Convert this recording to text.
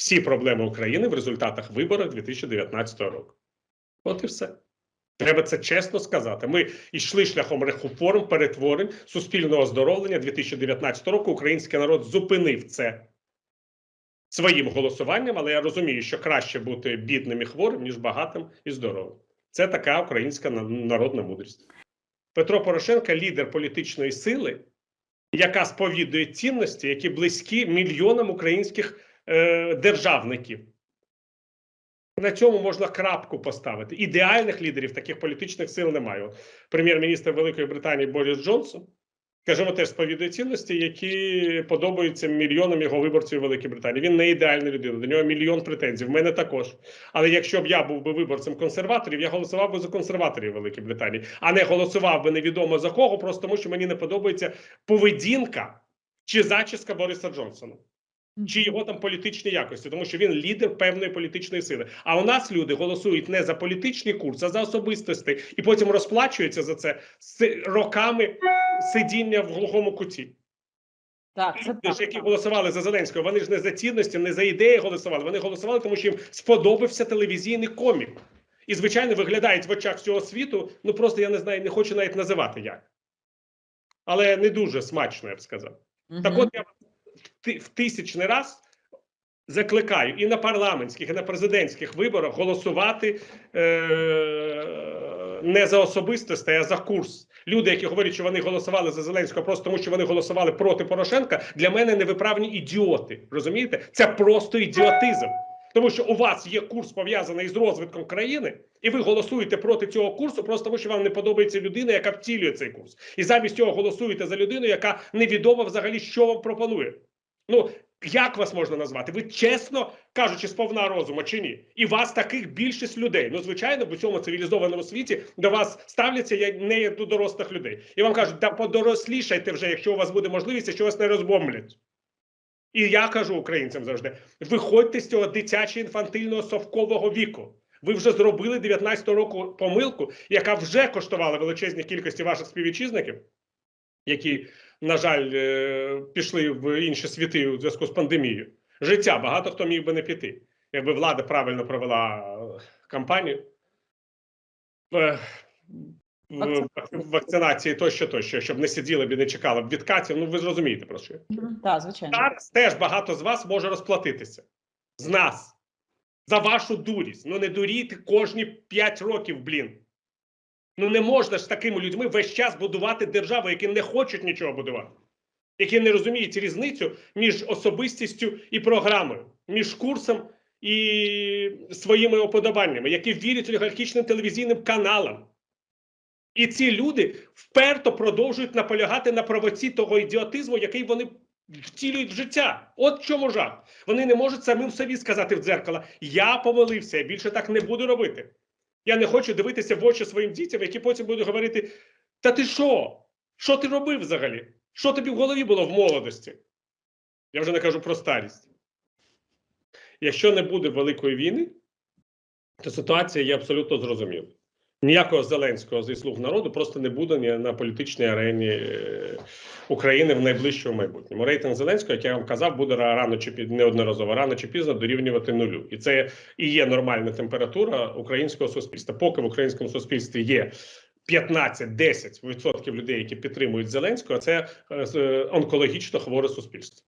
всі проблеми України в результатах виборів 2019 року. От і все. Треба це чесно сказати. Ми йшли шляхом реформ, перетворень, суспільного оздоровлення 2019 року. Український народ зупинив це своїм голосуванням, але я розумію, що краще бути бідним і хворим, ніж багатим і здоровим. Це така українська народна мудрість. Петро Порошенко лідер політичної сили, яка сповідує цінності, які близькі мільйонам українських е, державників. На цьому можна крапку поставити. Ідеальних лідерів таких політичних сил немає. Прем'єр-міністр Великої Британії Борис Джонсон, скажімо, теж сповідує цінності, які подобаються мільйонам його виборців Великій Британії. Він не ідеальна людина, до нього мільйон претензій. В мене також. Але якщо б я був би виборцем консерваторів, я голосував би за консерваторів Великої Британії, а не голосував би невідомо за кого, просто тому що мені не подобається поведінка чи зачіска Бориса Джонсона. Чи його там політичні якості, тому що він лідер певної політичної сили. А у нас люди голосують не за політичний курс, а за особистості, і потім розплачуються за це роками сидіння в глухому куті. Так, це так. які так. голосували за Зеленського, вони ж не за цінності, не за ідеї голосували. Вони голосували, тому що їм сподобався телевізійний комік. І, звичайно, виглядають в очах всього світу. Ну просто я не знаю, не хочу навіть називати як. Але не дуже смачно, я б сказав. Так от я в тисячний раз закликаю і на парламентських, і на президентських виборах голосувати е- не за особистості, а за курс. Люди, які говорять, що вони голосували за Зеленського просто тому, що вони голосували проти Порошенка, для мене невиправні ідіоти. Розумієте? Це просто ідіотизм. Тому що у вас є курс пов'язаний з розвитком країни, і ви голосуєте проти цього курсу, просто тому що вам не подобається людина, яка втілює цей курс. І замість цього голосуєте за людину, яка невідомо взагалі, що вам пропонує. Ну як вас можна назвати? Ви чесно кажучи, сповна розуму чи ні? І вас таких більшість людей. Ну, звичайно, в цьому цивілізованому світі до вас ставляться як не як до дорослих людей. І вам кажуть, да подорослішайте вже, якщо у вас буде можливість, що вас не розбомблять. І я кажу українцям завжди: виходьте з цього дитячого інфантильного совкового віку. Ви вже зробили 19 року помилку, яка вже коштувала величезні кількості ваших співвітчизників, які, на жаль, е, пішли в інші світи у зв'язку з пандемією. Життя багато хто міг би не піти, якби влада правильно провела е, кампанію. Е, вакцинації тощо, тощо, щоб не сиділи б і не чекали б відкатів. Ну ви зрозумієте про що. Так, звичайно. Зараз теж багато з вас може розплатитися. З нас. За вашу дурість. Ну не дурійте кожні 5 років, блін. Ну не можна ж з такими людьми весь час будувати державу, які не хочуть нічого будувати, які не розуміють різницю між особистістю і програмою, між курсом і своїми уподобаннями, які вірять олігархічним телевізійним каналам. І ці люди вперто продовжують наполягати на правоці того ідіотизму, який вони втілюють в життя. От в чому жах. Вони не можуть самим собі сказати в дзеркало: я помилився, я більше так не буду робити. Я не хочу дивитися в очі своїм дітям, які потім будуть говорити: Та ти що? Що ти робив взагалі? Що тобі в голові було в молодості? Я вже не кажу про старість. Якщо не буде великої війни, то ситуація є абсолютно зрозуміла. Ніякого Зеленського зі слуг народу просто не буде ні на політичній арені е, України в найближчому майбутньому. Рейтинг Зеленського, як я вам казав, буде рано чи під неодноразово, рано чи пізно дорівнювати нулю. І це і є нормальна температура українського суспільства. Поки в українському суспільстві є 15-10% людей, які підтримують Зеленського, це е, з- онкологічно хворе суспільство.